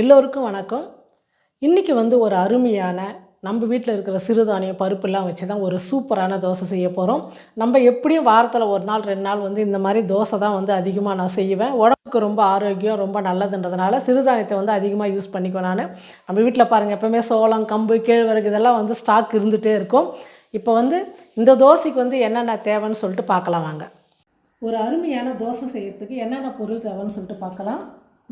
எல்லோருக்கும் வணக்கம். இன்றைக்கி வந்து ஒரு அருமையான நம்ம வீட்டில் இருக்கிற சிறுதானியம் பருப்புலாம் வச்சு தான் ஒரு சூப்பரான தோசை செய்ய போகிறோம் நம்ம எப்படியும் வாரத்தில் ஒரு நாள் ரெண்டு நாள் வந்து இந்த மாதிரி தோசை தான் வந்து அதிகமாக நான் செய்வேன். உடம்புக்கு ரொம்ப ஆரோக்கியம் ரொம்ப நல்லதுன்றதுனால சிறுதானியத்தை வந்து அதிகமாக யூஸ் பண்ணிக்குவேன் நான். நம்ம வீட்டில் பாருங்கள் எப்போவுமே சோளம் கம்பு கேழ்வரகு இதெல்லாம் வந்து ஸ்டாக் இருந்துகிட்டே இருக்கும். இப்போ வந்து இந்த தோசைக்கு வந்து என்னென்ன தேவைன்னு சொல்லிட்டு பார்க்கலாம் வாங்க. ஒரு அருமையான தோசை செய்கிறதுக்கு என்னென்ன பொருள் தேவைன்னு சொல்லிட்டு பார்க்கலாம்.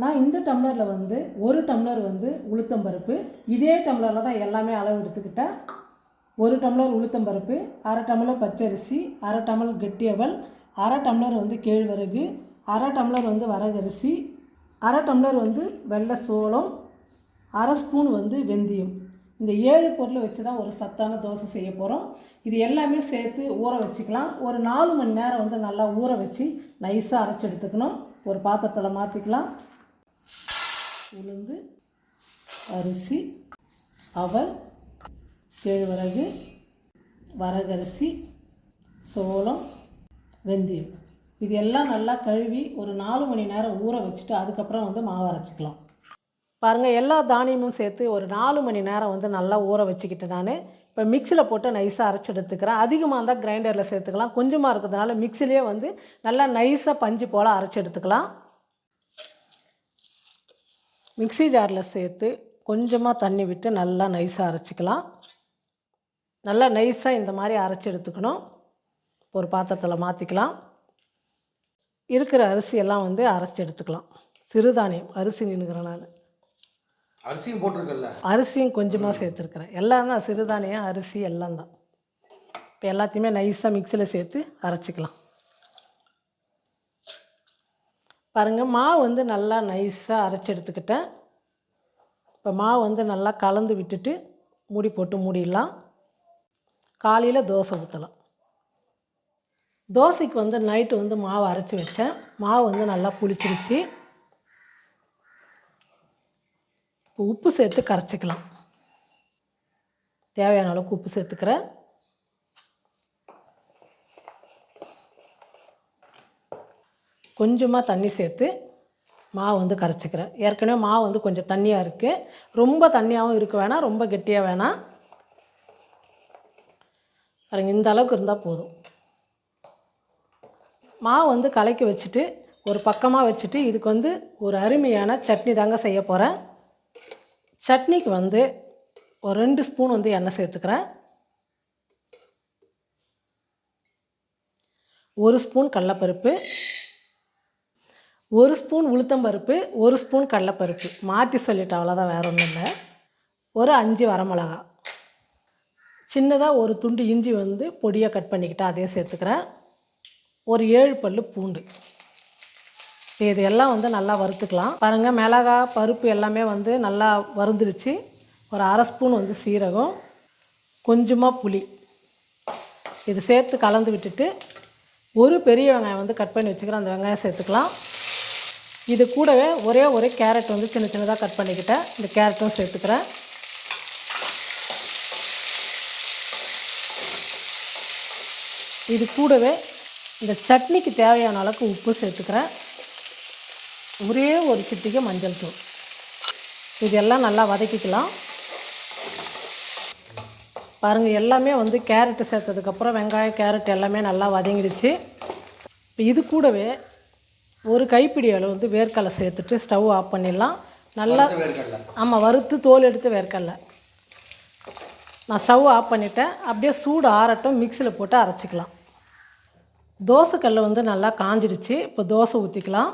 நான் இந்த டம்ளரில் வந்து ஒரு டம்ளர் வந்து உளுத்தம்பருப்பு இதே டம்ளரில் தான் எல்லாமே அளவு எடுத்துக்கிட்டேன் ஒரு டம்ளர் உளுத்தம்பருப்பு அரை டம்ளர் பச்சரிசி அரை டம்ளர் கெட்டியவல் அரை டம்ளர் வந்து கேழ்வரகு அரை டம்ளர் வந்து வரகரிசி அரை டம்ளர் வந்து வெள்ளை சோளம் அரை ஸ்பூன் வந்து வெந்தயம். இந்த ஏழு பொருளை வச்சு தான் ஒரு சத்தான தோசை செய்ய போகிறோம் இது எல்லாமே சேர்த்து ஊற வச்சுக்கலாம். ஒரு நாலு மணி நேரம் வந்து நல்லா ஊற வச்சு நைஸாக அரைச்சி எடுத்துக்கணும். ஒரு பாத்திரத்தில் மாற்றிக்கலாம் உளுந்து அரிசி அவல் கேழ்வரகு வரகரிசி சோளம் வெந்தயம். இது எல்லாம் நல்லா கழுவி ஒரு நாலு மணி நேரம் ஊற வச்சுட்டு அதுக்கப்புறம் வந்து மாவு அரைச்சிக்கலாம். பாருங்கள் எல்லா தானியமும் சேர்த்து ஒரு நாலு மணி நேரம் வந்து நல்லா ஊற வச்சுக்கிட்டு நான் இப்போ மிக்சியில் போட்டு நைஸாக அரைச்சி எடுத்துக்கிறேன். அதிகமாக இருந்தால் கிரைண்டரில் சேர்த்துக்கலாம். கொஞ்சமாக இருக்கிறதுனால மிக்சிலேயே வந்து நல்லா நைஸாக பஞ்சு போல் அரைச்சி எடுத்துக்கலாம். மிக்ஸி ஜாரில் சேர்த்து கொஞ்சமாக தண்ணி விட்டு நல்லா நைஸாக அரைச்சிக்கலாம். நல்லா நைஸாக இந்த மாதிரி அரைச்சி எடுத்துக்கணும். ஒரு பாத்திரத்தில் மாற்றிக்கலாம் இருக்கிற அரிசியெல்லாம் வந்து அரைச்சி எடுத்துக்கலாம். சிறுதானியம் அரிசி நின்றுக்கிறேன் நான். அரிசியும் போட்டிருக்கல்ல? அரிசியும் கொஞ்சமாக சேர்த்துருக்குறேன். எல்லாம் தான் சிறுதானியம் அரிசி எல்லாம் தான். இப்போ எல்லாத்தையுமே நைஸாக மிக்சியில் சேர்த்து அரைச்சிக்கலாம். பாருங்கள் மாவு வந்து நல்லா நைஸாக அரைச்சி எடுத்துக்கிட்டேன். இப்போ மாவு வந்து நல்லா கலந்து விட்டுட்டு மூடி போட்டு மூடிடலாம். காலையில் தோசை ஊற்றலாம் தோசைக்கு வந்து நைட்டு வந்து மாவு அரைச்சி வச்சேன். மாவு வந்து நல்லா புளிச்சிருச்சு. இப்போ உப்பு சேர்த்து கரைச்சிக்கலாம். தேவையான அளவுக்கு உப்பு சேர்த்துக்கிறேன். கொஞ்சமாக தண்ணி சேர்த்து மாவு வந்து கரைச்சிக்கிறேன். ஏற்கனவே மாவு வந்து கொஞ்சம் தண்ணியாக இருக்குது ரொம்ப தண்ணியாகவும் இருக்க வேணாம் ரொம்ப கெட்டியாக வேணாம். பாருங்க இந்த அளவுக்கு இருந்தால் போதும். மாவு வந்து கலக்கி வச்சுட்டு ஒரு பக்கமாக வச்சுட்டு இதுக்கு வந்து ஒரு அருமையான சட்னி தாங்க செய்ய போகிறேன் சட்னிக்கு வந்து ஒரு ரெண்டு ஸ்பூன் வந்து எண்ணெய் சேர்த்துக்கிறேன். ஒரு ஸ்பூன் கடலப்பருப்பு ஒரு ஸ்பூன் உளுத்தம்பருப்பு ஒரு ஸ்பூன் கடலப்பருப்பு. மாற்றி சொல்லிட்டேன் அவ்வளோதான் வேற ஒன்றும் இல்லை. ஒரு அஞ்சு வரமிளகா. சின்னதாக ஒரு துண்டு இஞ்சி வந்து பொடியாக கட் பண்ணிக்கிட்டு அதையும் சேர்த்துக்கிறேன். ஒரு ஏழு பல் பூண்டு. இது எல்லாம் வந்து நல்லா வறுத்துக்கலாம். பாருங்கள் மிளகா பருப்பு எல்லாமே வந்து நல்லா வறுந்துருச்சு. ஒரு அரை ஸ்பூன் வந்து சீரகம் கொஞ்சமாக புளி. இது சேர்த்து கலந்து விட்டுட்டு ஒரு பெரிய வெங்காயம் வந்து கட் பண்ணி வச்சுக்கிறேன். அந்த வெங்காயம் சேர்த்துக்கலாம். இது கூடவே ஒரே ஒரு கேரட் வந்து சின்ன சின்னதாக கட் பண்ணிக்கிட்டேன். இந்த கேரட்டும் சேர்த்துக்கிறேன். இது கூடவே இந்த சட்னிக்கு தேவையான அளவுக்கு உப்பு சேர்த்துக்கிறேன். ஒரே ஒரு சிட்டிக்கு மஞ்சள் தூள். இதெல்லாம் நல்லா வதக்கிக்கலாம். பாருங்கள் எல்லாமே வந்து கேரட்டு சேர்த்ததுக்கப்புறம் வெங்காயம் கேரட் எல்லாமே நல்லா வதங்கிடுச்சு. இப்போ இது கூடவே ஒரு கைப்பிடி அளவு வந்து வேர்க்கடலை சேர்த்துட்டு ஸ்டவ் ஆஃப் பண்ணிடலாம். நல்லா ஆமாம் வறுத்து தோல் எடுத்து வேர்க்கடலை. நான் ஸ்டவ் ஆஃப் பண்ணிட்டேன். அப்படியே சூடு ஆறட்டும் மிக்சியில் போட்டு அரைச்சிக்கலாம். தோசைக்கல்ல வந்து நல்லா காஞ்சிடுச்சு. இப்போ தோசை ஊற்றிக்கலாம்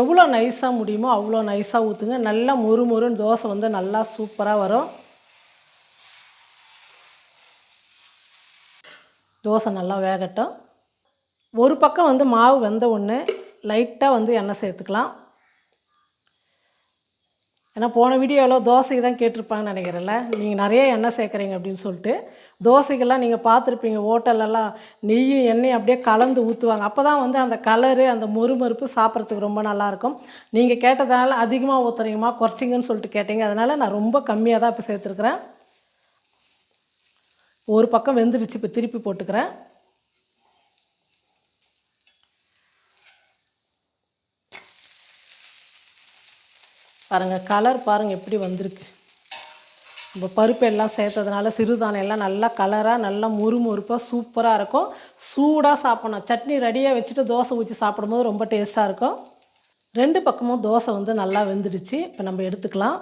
எவ்வளோ நைஸாக முடியுமோ அவ்வளோ நைஸாக ஊற்றுங்க நல்லா மொறு மொறுன்னு தோசை வந்து நல்லா சூப்பராக வரும். தோசை நல்லா வேகட்டும். ஒரு பக்கம் வந்து மாவு வெந்த உடனே லைட்டாக வந்து எண்ணெய் சேர்த்துக்கலாம். ஏன்னா போன வீடியோவில் தோசைக்கு தான் கேட்டிருப்பாங்கன்னு நினைக்கிறேன்ல. நீங்கள் நிறைய எண்ணெய் சேர்க்குறீங்க அப்படின்னு சொல்லிட்டு தோசைக்கெல்லாம் நீங்கள் பார்த்துருப்பீங்க. ஹோட்டல்லலாம் நெய்யும் எண்ணெயும் அப்படியே கலந்து ஊற்றுவாங்க அப்போ தான் வந்து அந்த கலரு அந்த மொறுமறுப்பு சாப்பிட்றதுக்கு ரொம்ப நல்லாயிருக்கும் நீங்கள் கேட்டதுனால அதிகமாக ஊற்றுறீங்கம்மா குறைச்சிங்கன்னு சொல்லிட்டு கேட்டீங்க. அதனால் நான் ரொம்ப கம்மியாக தான் இப்போ சேர்த்துருக்குறேன். ஒரு பக்கம் வெந்துருச்சு இப்போ திருப்பி போட்டுக்கிறேன். பாருங்கள் கலர் பாருங்கள் எப்படி வந்திருக்கு. நம்ம பருப்பு எல்லாம் சேர்த்ததுனால சிறுதானியம் எல்லாம் நல்லா கலராக நல்லா முறுமுறுப்பாக சூப்பராக இருக்கும். சூடாக சாப்பிடணும். சட்னி ரெடியாக வச்சுட்டு தோசை ஊற்றி சாப்பிடும்போது ரொம்ப டேஸ்ட்டாக இருக்கும். ரெண்டு பக்கமும் தோசை வந்து நல்லா வெந்துடுச்சு. இப்போ நம்ம எடுத்துக்கலாம்.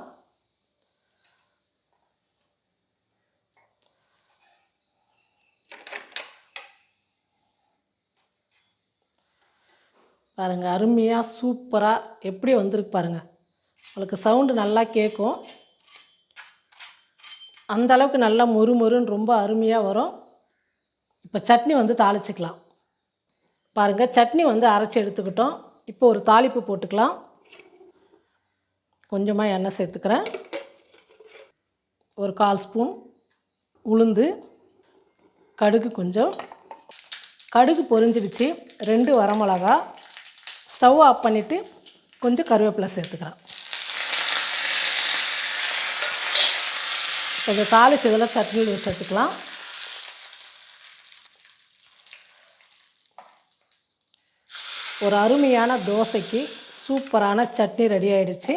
பாருங்கள் அருமையாக சூப்பராக எப்படி வந்திருக்கு பாருங்கள் உங்களுக்கு சவுண்டு நல்லா கேட்கும் அந்த அளவுக்கு நல்லா மொறு மொறுன்னு ரொம்ப அருமையாக வரும். இப்போ சட்னி வந்து தாளிச்சிக்கலாம். பாருங்கள் சட்னி வந்து அரைச்சி எடுத்துக்கிட்டோம். இப்போ ஒரு தாளிப்பு போட்டுக்கலாம். கொஞ்சமாக எண்ணெய் சேர்த்துக்கிறேன். ஒரு கால் ஸ்பூன் உளுந்து கடுகு கொஞ்சம். கடுகு பொரிஞ்சிடுச்சு. ரெண்டு வரமிளகா ஸ்டவ் ஆஃப் பண்ணிவிட்டு கொஞ்சம் கருவேப்பிலை சேர்த்துக்கிறேன் கொஞ்சம் தாளிச்சு இதெல்லாம் சட்னியில் சேர்த்துக்கலாம் ஒரு அருமையான தோசைக்கு சூப்பரான சட்னி ரெடி ஆகிடுச்சு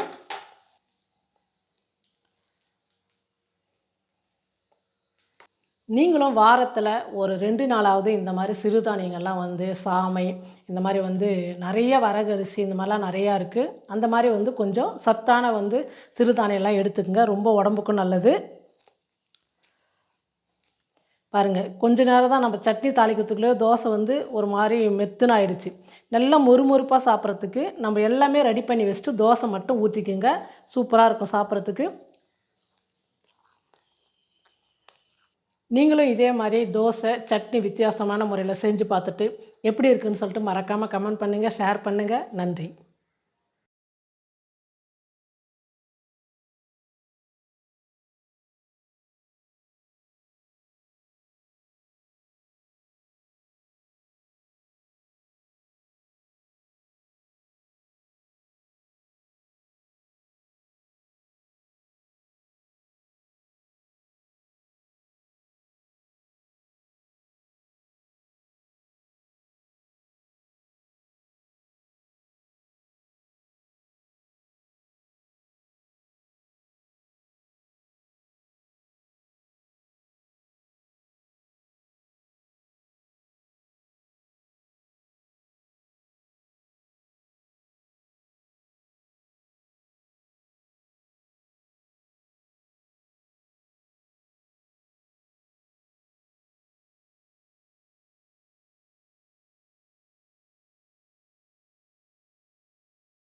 நீங்களும் வாரத்தில் ஒரு ரெண்டு நாளாவது இந்த மாதிரி சிறுதானியங்கள்லாம் வந்து சாமை இந்த மாதிரி வந்து நிறைய வரகரிசி இந்த மாதிரிலாம் நிறையா இருக்குது அந்த மாதிரி வந்து கொஞ்சம் சத்தான வந்து சிறுதானியம்லாம் எடுத்துக்கங்க. ரொம்ப உடம்புக்கும் நல்லது. பாருங்கள் கொஞ்ச நேரம் தான் நம்ம சட்னி தாளிக்கிறதுக்குள்ளே தோசை வந்து ஒரு மாதிரி மெத்துன்னு ஆயிடுச்சு. நல்லா மொறுமொறுப்பாக சாப்பிட்றதுக்கு நம்ம எல்லாமே ரெடி பண்ணி வச்சுட்டு தோசை மட்டும் ஊற்றிக்குங்க சூப்பராக இருக்கும் சாப்பிட்றதுக்கு. நீங்களும் இதே மாதிரி தோசை சட்னி வித்தியாசமான முறையில் செஞ்சு பார்த்துட்டு எப்படி இருக்குன்னு சொல்லிட்டு மறக்காமல் கமெண்ட் பண்ணுங்கள் ஷேர் பண்ணுங்கள் நன்றி.